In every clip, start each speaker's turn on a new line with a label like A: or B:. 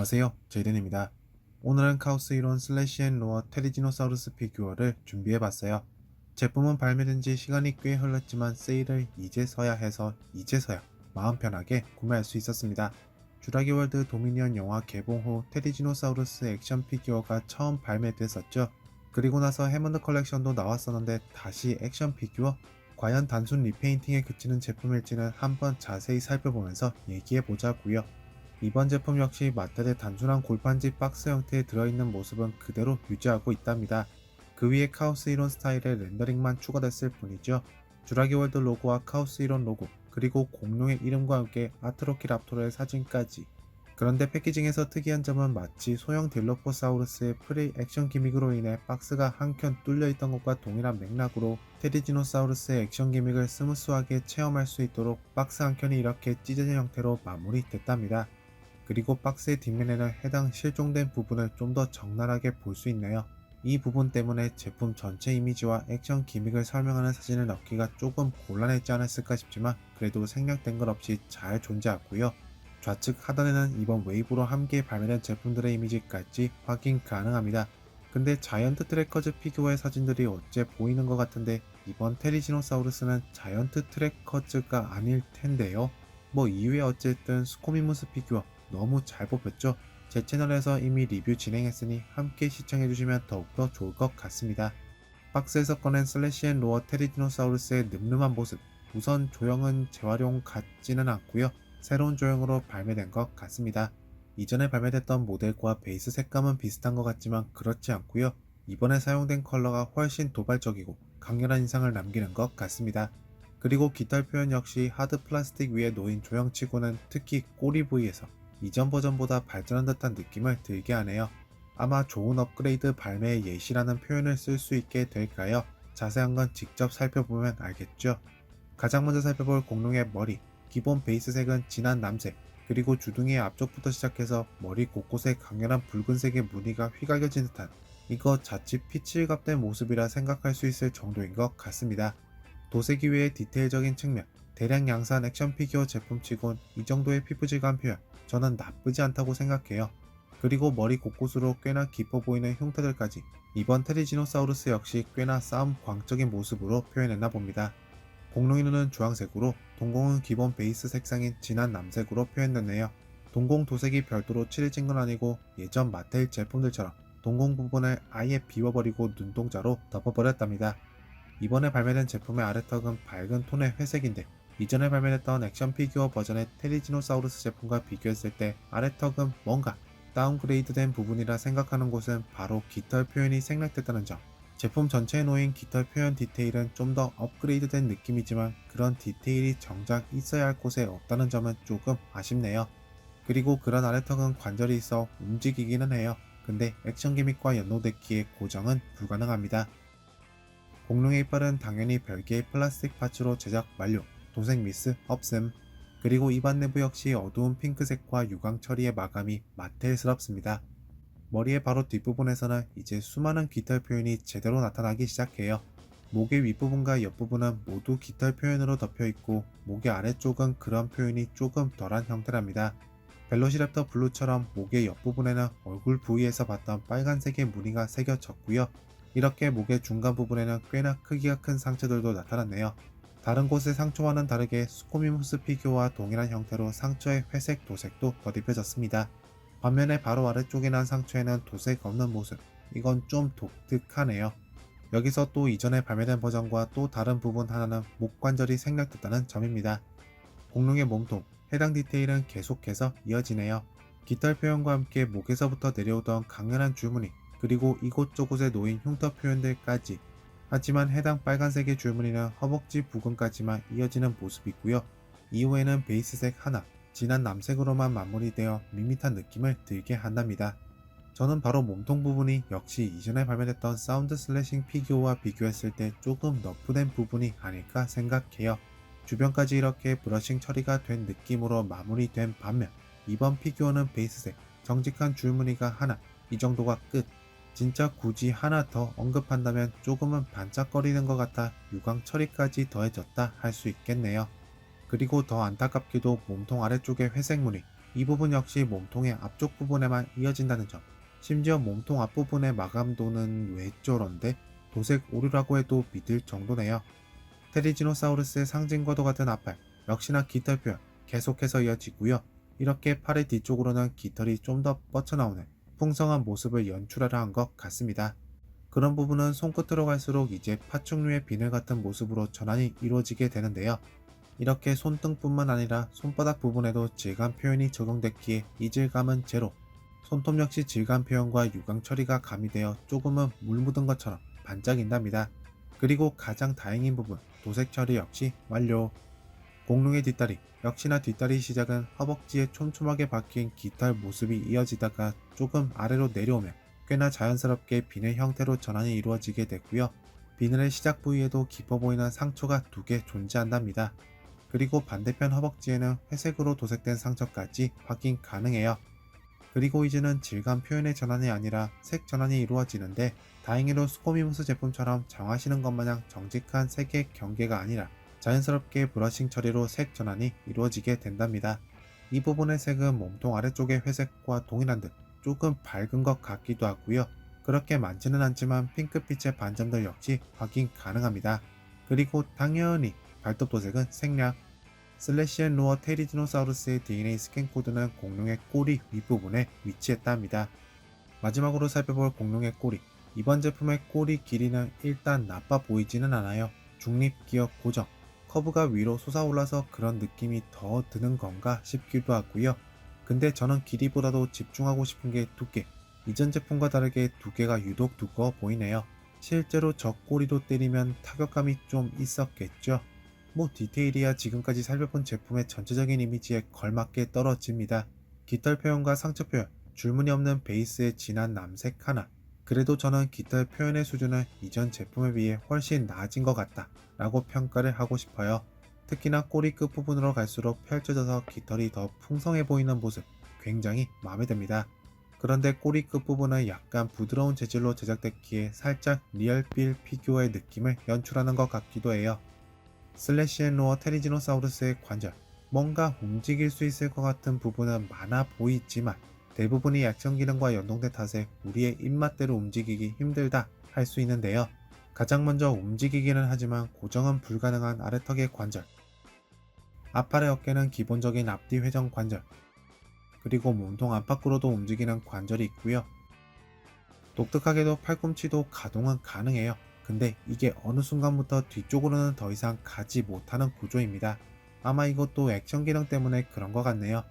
A: 안녕하세요. 제이든입니다. 오늘은 카오스 이론 슬래시 앤 로어 테리지노사우루스 피규어를 준비해봤어요. 제품은 발매된 지 시간이 꽤 흘렀지만 세일을 이제서야 해서 이제서야 마음 편하게 구매할 수 있었습니다. 주라기 월드 도미니언 영화 개봉 후 테리지노사우루스 액션 피규어가 처음 발매됐었죠. 그리고 나서 해먼드 컬렉션도 나왔었는데 다시 액션 피규어? 과연 단순 리페인팅에 그치는 제품일지는 한번 자세히 살펴보면서 얘기해보자고요 이번 제품 역시 마텔의 단순한 골판지 박스 형태에 들어있는 모습은 그대로 유지하고 있답니다. 그 위에 카오스 이론 스타일의 렌더링만 추가됐을 뿐이죠. 주라기 월드 로고와 카오스 이론 로고, 그리고 공룡의 이름과 함께 아트로키 랍토르의 사진까지. 그런데 패키징에서 특이한 점은 마치 소형 딜로포사우루스의 프리 액션 기믹으로 인해 박스가 한켠 뚫려 있던 것과 동일한 맥락으로 테리지노사우루스의 액션 기믹을 스무스하게 체험할 수 있도록 박스 한 켠이 이렇게 찢어진 형태로 마무리됐답니다. 그리고 박스의 뒷면에는 해당 실종된 부분을 좀 더 적나라하게 볼 수 있네요. 이 부분 때문에 제품 전체 이미지와 액션 기믹을 설명하는 사진을 넣기가 조금 곤란했지 않았을까 싶지만 그래도 생략된 것 없이 잘 존재하고요. 좌측 하단에는 이번 웨이브로 함께 발매된 제품들의 이미지까지 확인 가능합니다. 근데 자이언트 트래커즈 피규어의 사진들이 어째 보이는 것 같은데 이번 테리지노사우루스는 자이언트 트래커즈가 아닐 텐데요. 뭐 이후에 어쨌든 스코미무스 피규어 너무 잘 뽑혔죠? 제 채널에서 이미 리뷰 진행했으니 함께 시청해주시면 더욱더 좋을 것 같습니다. 박스에서 꺼낸 슬래시 앤 로어 테리디노사우루스의 늠름한 모습 우선 조형은 재활용 같지는 않고요 새로운 조형으로 발매된 것 같습니다. 이전에 발매됐던 모델과 베이스 색감은 비슷한 것 같지만 그렇지 않고요 이번에 사용된 컬러가 훨씬 도발적이고 강렬한 인상을 남기는 것 같습니다. 그리고 깃털 표현 역시 하드 플라스틱 위에 놓인 조형치고는 특히 꼬리 부위에서 이전 버전보다 발전한 듯한 느낌을 들게 하네요. 아마 좋은 업그레이드 발매의 예시라는 표현을 쓸 수 있게 될까요? 자세한 건 직접 살펴보면 알겠죠? 가장 먼저 살펴볼 공룡의 머리. 기본 베이스색은 진한 남색, 그리고 주둥이의 앞쪽부터 시작해서 머리 곳곳에 강렬한 붉은색의 무늬가 휘갈겨진 듯한 이거 자칫 피칠갑된 모습이라 생각할 수 있을 정도인 것 같습니다. 도색 이외의 디테일적인 측면, 대량 양산 액션 피규어 제품치곤 이 정도의 피부질감 표현 저는 나쁘지 않다고 생각해요. 그리고 머리 곳곳으로 꽤나 깊어 보이는 흉터들까지 이번 테리지노사우루스 역시 꽤나 싸움 광적인 모습으로 표현했나 봅니다. 눈은 주황색으로 동공은 기본 베이스 색상인 진한 남색으로 표현됐네요. 동공 도색이 별도로 칠해진 건 아니고 예전 마테일 제품들처럼 동공 부분을 아예 비워버리고 눈동자로 덮어버렸답니다. 이번에 발매된 제품의 아래턱은 밝은 톤의 회색인데 이전에 발매됐던 액션 피규어 버전의 테리지노사우루스 제품과 비교했을 때 아래턱은 뭔가 다운그레이드된 부분이라 생각하는 곳은 바로 깃털 표현이 생략됐다는 점. 제품 전체에 놓인 깃털 표현 디테일은 좀 더 업그레이드된 느낌이지만 그런 디테일이 정작 있어야 할 곳에 없다는 점은 조금 아쉽네요. 그리고 그런 아래턱은 관절이 있어 움직이기는 해요. 근데 액션 기믹과 연노됐기에 고정은 불가능합니다. 공룡의 이빨은 당연히 별개의 플라스틱 파츠로 제작 완료. 도색 미스 없음. 그리고 입안 내부 역시 어두운 핑크색과 유광 처리의 마감이 마텔스럽습니다. 머리의 바로 뒷부분에서는 이제 수많은 깃털 표현이 제대로 나타나기 시작해요. 목의 윗부분과 옆부분은 모두 깃털 표현으로 덮여 있고 목의 아래쪽은 그런 표현이 조금 덜한 형태랍니다. 벨로시랩터 블루처럼 목의 옆부분에는 얼굴 부위에서 봤던 빨간색의 무늬가 새겨졌고요. 이렇게 목의 중간 부분에는 꽤나 크기가 큰 상처들도 나타났네요. 다른 곳의 상처와는 다르게 스코미무스 피규어와 동일한 형태로 상처의 회색 도색도 덧입혀졌습니다. 반면에 바로 아래쪽에 난 상처에는 도색 없는 모습. 이건 좀 독특하네요. 여기서 또 이전에 발매된 버전과 또 다른 부분 하나는 목 관절이 생략됐다는 점입니다. 공룡의 몸통, 해당 디테일은 계속해서 이어지네요. 깃털 표현과 함께 목에서부터 내려오던 강렬한 줄무늬, 그리고 이곳저곳에 놓인 흉터 표현들까지. 하지만 해당 빨간색의 줄무늬는 허벅지 부근까지만 이어지는 모습이고요. 이후에는 베이스색 하나, 진한 남색으로만 마무리되어 밋밋한 느낌을 들게 한답니다. 저는 바로 몸통 부분이 역시 이전에 발매됐던 사운드 슬래싱 피규어와 비교했을 때 조금 너프된 부분이 아닐까 생각해요. 주변까지 이렇게 브러싱 처리가 된 느낌으로 마무리된 반면 이번 피규어는 베이스색, 정직한 줄무늬가 하나, 이 정도가 끝. 진짜 굳이 하나 더 언급한다면 조금은 반짝거리는 것 같아 유광 처리까지 더해졌다 할 수 있겠네요. 그리고 더 안타깝게도 몸통 아래쪽의 회색 무늬, 이 부분 역시 몸통의 앞쪽 부분에만 이어진다는 점. 심지어 몸통 앞부분의 마감도는 왜 저런데 도색 오류라고 해도 믿을 정도네요. 테리지노사우루스의 상징과도 같은 앞팔, 역시나 깃털 표현 계속해서 이어지고요. 이렇게 팔의 뒤쪽으로는 깃털이 좀 더 뻗쳐나오는 풍성한 모습을 연출하려 한 것 같습니다. 그런 부분은 손끝으로 갈수록 이제 파충류의 비늘 같은 모습으로 전환이 이루어지게 되는데요. 이렇게 손등뿐만 아니라 손바닥 부분에도 질감 표현이 적용됐기에 이질감은 제로. 손톱 역시 질감 표현과 유광 처리가 가미되어 조금은 물 묻은 것처럼 반짝인답니다. 그리고 가장 다행인 부분, 도색 처리 역시 완료. 공룡의 뒷다리, 역시나 뒷다리 시작은 허벅지에 촘촘하게 박힌 깃털 모습이 이어지다가 조금 아래로 내려오면 꽤나 자연스럽게 비늘 형태로 전환이 이루어지게 됐고요. 비늘의 시작 부위에도 깊어 보이는 상처가 두 개 존재한답니다. 그리고 반대편 허벅지에는 회색으로 도색된 상처까지 확인 가능해요. 그리고 이제는 질감 표현의 전환이 아니라 색 전환이 이루어지는데 다행히도 스코미무스 제품처럼 정하시는 것 마냥 정직한 색의 경계가 아니라 자연스럽게 브러싱 처리로 색 전환이 이루어지게 된답니다. 이 부분의 색은 몸통 아래쪽의 회색과 동일한 듯 조금 밝은 것 같기도 하고요. 그렇게 많지는 않지만 핑크빛의 반점들 역시 확인 가능합니다. 그리고 당연히 발톱 도색은 생략. 슬래시 앤 로어 테리지노사우루스의 DNA 스캔 코드는 공룡의 꼬리 윗부분에 위치했답니다. 마지막으로 살펴볼 공룡의 꼬리. 이번 제품의 꼬리 길이는 일단 나빠 보이지는 않아요. 중립 기역 고정. 커브가 위로 솟아올라서 그런 느낌이 더 드는 건가 싶기도 하고요. 근데 저는 길이보다도 집중하고 싶은 게 두께. 이전 제품과 다르게 두께가 유독 두꺼워 보이네요. 실제로 저 꼬리도 때리면 타격감이 좀 있었겠죠. 뭐 디테일이야 지금까지 살펴본 제품의 전체적인 이미지에 걸맞게 떨어집니다. 깃털 표현과 상처 표현, 줄무늬 없는 베이스의 진한 남색 하나. 그래도 저는 깃털 표현의 수준은 이전 제품에 비해 훨씬 나아진 것 같다 라고 평가를 하고 싶어요. 특히나 꼬리 끝 부분으로 갈수록 펼쳐져서 깃털이 더 풍성해 보이는 모습 굉장히 마음에 듭니다. 그런데 꼬리 끝 부분은 약간 부드러운 재질로 제작됐기에 살짝 리얼빌 피규어의 느낌을 연출하는 것 같기도 해요. 슬래시 앤 로어 테리지노사우루스의 관절, 뭔가 움직일 수 있을 것 같은 부분은 많아 보이지만 대부분이 액션 기능과 연동된 탓에 우리의 입맛대로 움직이기 힘들다 할 수 있는데요. 가장 먼저 움직이기는 하지만 고정은 불가능한 아래턱의 관절. 앞팔의 어깨는 기본적인 앞뒤 회전 관절. 그리고 몸통 안팎으로도 움직이는 관절이 있고요. 독특하게도 팔꿈치도 가동은 가능해요. 근데 이게 어느 순간부터 뒤쪽으로는 더 이상 가지 못하는 구조입니다. 아마 이것도 액션 기능 때문에 그런 것 같네요.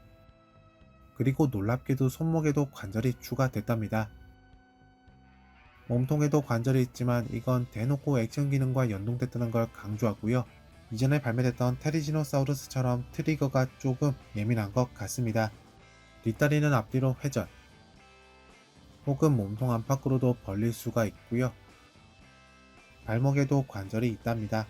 A: 그리고 놀랍게도 손목에도 관절이 추가됐답니다. 몸통에도 관절이 있지만 이건 대놓고 액션 기능과 연동됐다는 걸 강조하고요. 이전에 발매됐던 테리지노사우루스처럼 트리거가 조금 예민한 것 같습니다. 뒷다리는 앞뒤로 회전, 혹은 몸통 안팎으로도 벌릴 수가 있고요. 발목에도 관절이 있답니다.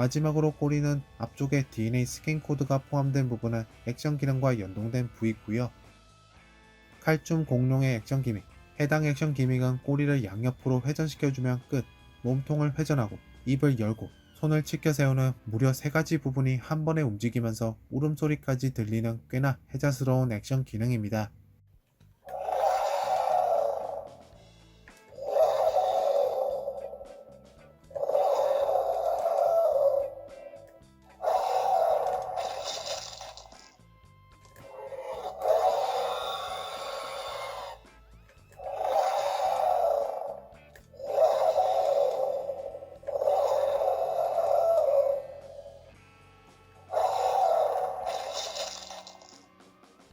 A: 마지막으로 꼬리는 앞쪽에 DNA 스캔 코드가 포함된 부분은 액션 기능과 연동된 부위고요. 칼춤 공룡의 액션 기믹. 해당 액션 기믹은 꼬리를 양옆으로 회전시켜주면 끝. 몸통을 회전하고 입을 열고 손을 치켜 세우는 무려 세 가지 부분이 한 번에 움직이면서 울음소리까지 들리는 꽤나 해자스러운 액션 기능입니다.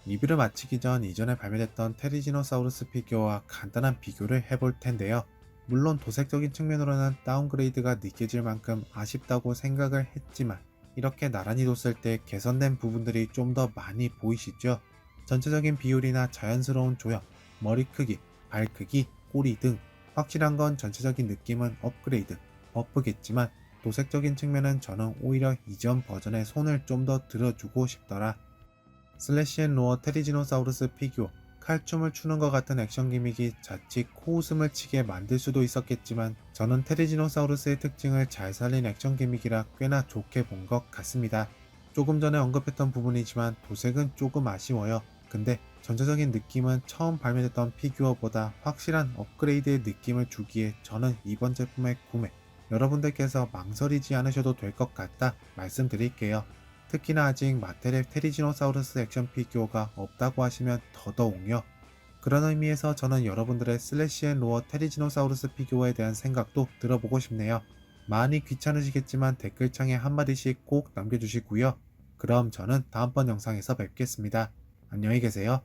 A: 리뷰를 마치기 전 이전에 발매됐던 테리지노사우루스 피규어와 간단한 비교를 해볼 텐데요. 물론 도색적인 측면으로는 다운그레이드가 느껴질 만큼 아쉽다고 생각을 했지만 이렇게 나란히 뒀을 때 개선된 부분들이 좀 더 많이 보이시죠? 전체적인 비율이나 자연스러운 조형, 머리 크기, 발 크기, 꼬리 등 확실한 건 전체적인 느낌은 업그레이드, 버프겠지만 도색적인 측면은 저는 오히려 이전 버전의 손을 좀 더 들어주고 싶더라. 슬래시 앤 로어 테리지노사우루스 피규어 칼춤을 추는 것 같은 액션 기믹이 자칫 코웃음을 치게 만들 수도 있었겠지만 저는 테리지노사우루스의 특징을 잘 살린 액션 기믹이라 꽤나 좋게 본 것 같습니다. 조금 전에 언급했던 부분이지만 도색은 조금 아쉬워요. 근데 전체적인 느낌은 처음 발매됐던 피규어보다 확실한 업그레이드의 느낌을 주기에 저는 이번 제품의 구매 여러분들께서 망설이지 않으셔도 될 것 같다 말씀드릴게요. 특히나 아직 마테렉 테리지노사우루스 액션 피규어가 없다고 하시면 더더욱요. 그런 의미에서 저는 여러분들의 슬래시 앤 로어 테리지노사우루스 피규어에 대한 생각도 들어보고 싶네요. 많이 귀찮으시겠지만 댓글창에 한마디씩 꼭 남겨주시고요. 그럼 저는 다음번 영상에서 뵙겠습니다. 안녕히 계세요.